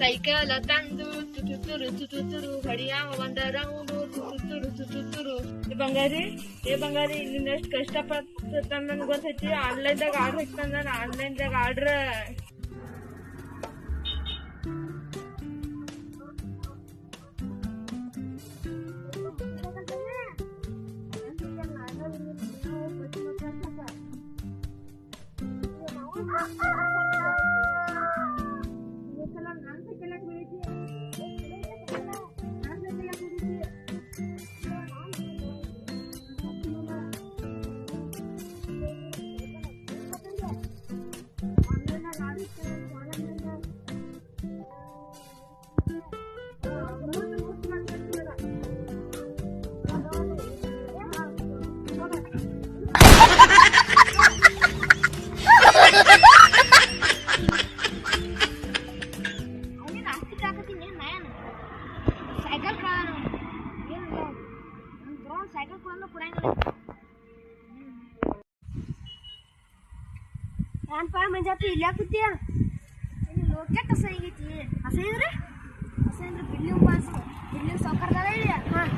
Cycle ತಂದು ತುತುತುರು ತುತುತುರು ಹೊಡಿಯಾವ ಒಂದ round ತುತುತುರು ತುತುತುರು ಏ ಬಂಗಾರಿ ಏ ಬಂಗಾರಿ ನಿನ್ನ ಎಷ್ಟು ಕಷ್ಟಪಡ್ತ ನನ್ಗೆ ಗೊತ್ತೈತಿ ಆನ್ಲೈನ್ದಾಗ ಆರ್ಡರ್ ಹಾಕ್ತಂದ ಆನ್ಲೈನ್ದಾಗ order Ha ha ha! Cycle ಕೂಡ ಕೊಡಂಗಿಲ್ಲ ಏನಪ್ಪ ಮಂಜಾಪ ಇಲ್ಲೇ ಕೂತಿಯ? ಲೋಕೆಟ್ ಹಸ ಆಗೈತಿ ಹಸ ಇದ್ರೆ ಹಸ ಅಂದ್ರೆ ಬಿಲ್ಡಿಂಗ್ ಬಾಸ್ ಬಿಲ್ಡಿಂಗ್ ಸೌಕರ್ಯದ ಹಾಂ.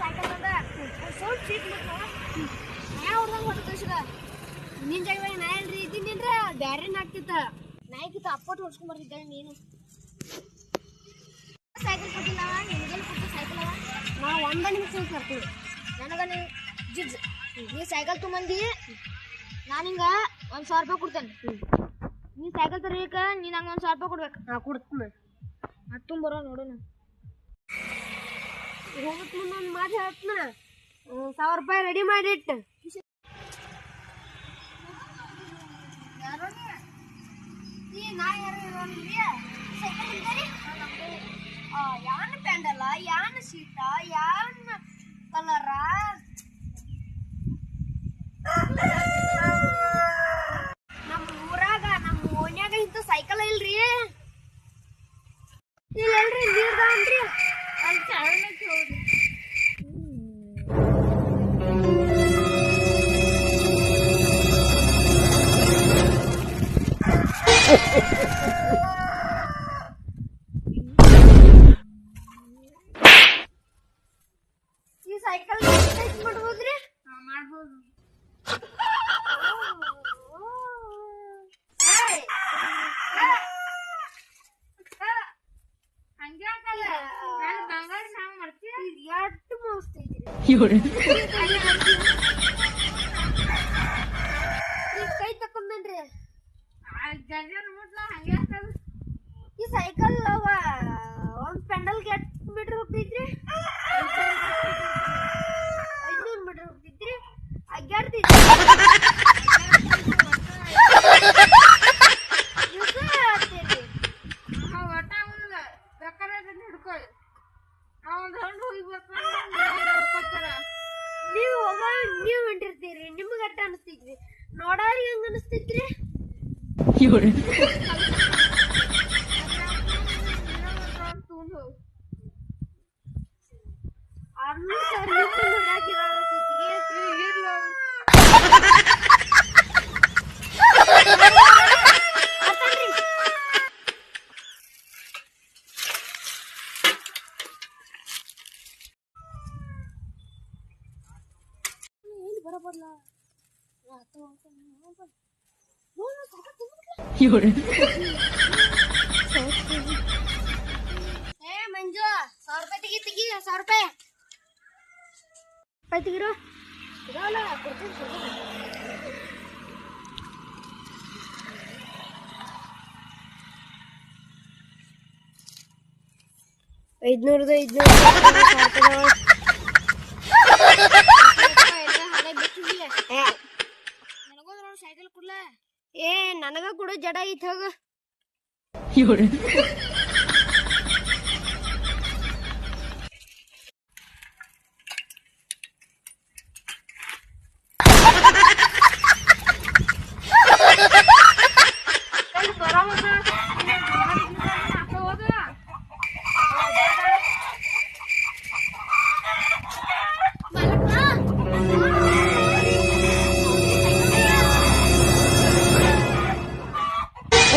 ಸೈಕಲ್ ಅದ ಸೌಂಡ್ ಸೀಟ್ ಮತ್ತು ನಾ ಹೊಡ್ದಂಗೆ ಹೊಡೆದ ಕಳ್ಸಿದ ನಿನ್ನ ಜಾಗದಾಗ ನಾ ಇಲ್ರಿ. ಇದ್ದೀನಿ ಬ್ಯಾರೆ ನಾಕ್ತಿತ್ತ ನಾಯ್ಕಿತ್ತ ಅಪ್ಪಟ್ಟು ಹೊಡ್ಸ್ಕೊಂಡ್ ಬರ್ತಿದ್ದ ನೀನು. ಒಂದ ನಿಮಿಷ ಕರ್ತೀವಿ ನನಗ ನೀ ಜಿಜ್ ನೀ ಸೈಕಲ್ ತುಂಬಂದಿ ನಾನು ಹಿಂಗ ಒಂದು ಸಾವಿರ ರೂಪಾಯಿ ಕೊಡ್ತೇನೆ. ನೀ ಸೈಕಲ್ ತರಬೇಕ ನೀ ನಂಗೆ ಒಂದು ಸಾವಿರ ರೂಪಾಯಿ ಕೊಡ್ಬೇಕು. ನಾ ಕೊಡ್ತೀನಿ. ಹತ್ತು ಬರೋ ನೋಡೋಣ ಹೋಗತ್ ಮುಂದೆ ಒಂದು ಮಾತು ಹೇಳ್ತೀನಿ. ಸಾವಿರ ರೂಪಾಯಿ ರೆಡಿ ಮಾಡಿಟ್ಟು ಯಾರು ಪ್ಯಾಂಡಲ್ಲ ಸೈಕಲ್ ಮಾಡ್ಬೋದ್ರಿ ಮಾಡ್ಬೋದು ಎಷ್ಟು ಮಸ್ತ್ ಐತ್ರಿ ಈ ಕೈ ತಕೊಂಡ್ರಿ ಈ ಸೈಕಲ್ ಅವ. ನೀವು ಹೋಗ ನೀವು ಹೊಂಟಿರ್ತೀರಿ ನಿಮ್ಗೆ ಅಟ್ಟ ಅನಿಸ್ತೈತ್ರಿ ನೋಡಾರಿ ಹೆಂಗ ಅನಿಸ್ತೈತ್ರಿ ಅರ್ನು ಸರ್ ನಿಮ್ಮನ್ನ ಎಲ್ಲಿ ಬರಬರ್ಲ ಏ ಮಂಜು ಸಾವಿರ ರೂಪಾಯಿ ತೆಗಿ ತೆಗಿ ಸಾವಿರ ರೂಪಾಯಿ ರೂಪಾಯಿ ತೆಗಿರು ಇದಾವಲ್ಲ ಕೊಡ್ತೀನಿ ಕೊಡ್ತೀನಿ. ಐದ್ನೂರದ ಐದ್ನೂರು ಸೈಕಲ್ ಕೊಡ್ಲ? ಏ ನನಗ ಕೂಡ ಜಡ ಐತ್ ಹೋಗ.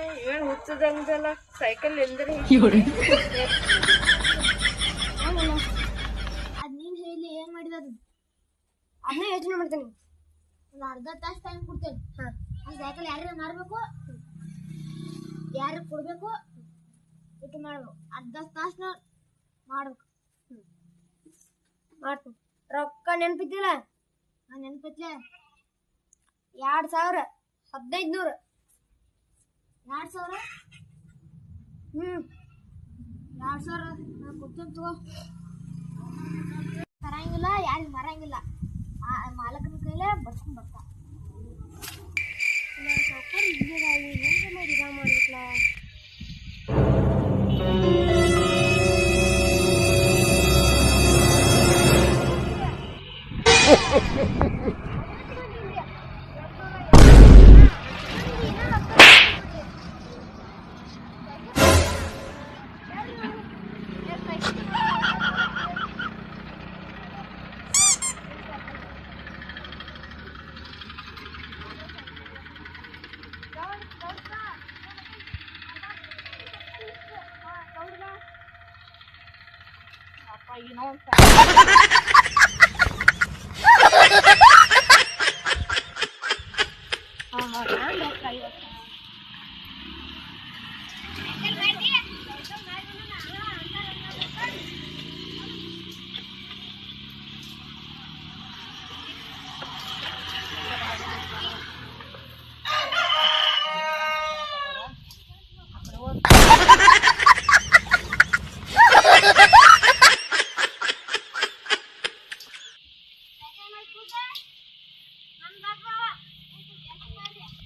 ಬರ್ತದಂಗಲ್ಲ ಸೈಕಲ್ ಎಂದ್ರೆ? ಅದ್ ನೀನ್ ಹೇಳಿ ಏನ್ ಮಾಡಿದ ಅದು? ಅದನ್ನ ಯೋಚನೆ ಮಾಡ್ತೇನೆ. ಒಂದು ಅರ್ಧ ತಾಸು ಟೈಮ್ ಕೊಡ್ತೇನೆ. ಹಾ. ಆ ಸೈಕಲ್ ಯಾರ ಮಾರ್ಬೇಕು? ಯಾರು ಕೊಡ್ಬೇಕು? ಇಟ್ಟು ಮಾಡ್ಬೇಕು. ಅರ್ಧ ತಾಸು ಮಾಡ್ಬೇಕು. ಮಾಡ್ತೀನಿ. ರೊಕ್ಕ ನೆನಪಿದ್ದಿಲ್ಲ? ನಾನು ನೆನಪಿತ್ಲೆ ಎರಡು ಸಾವಿರ. ಹದಿನೈದು ನೂರು ಎರಡು ಸಾವಿರ? ಹ್ಞೂ ಎರಡು ಸಾವಿರ. ನಾನು ಕೊಡ್ತೇನೆ ತಗೋ. ತರಂಗಿಲ್ಲ, ಯಾರಿಗೆ ಮರಂಗಿಲ್ಲ. ಆ ಮಾಲಕನ ಕೈಲೇ ಬಸ್ಕೊಂಡು ಬರ್ತಾ you know what I'm saying? Kan, Pak? Kau, eh, 去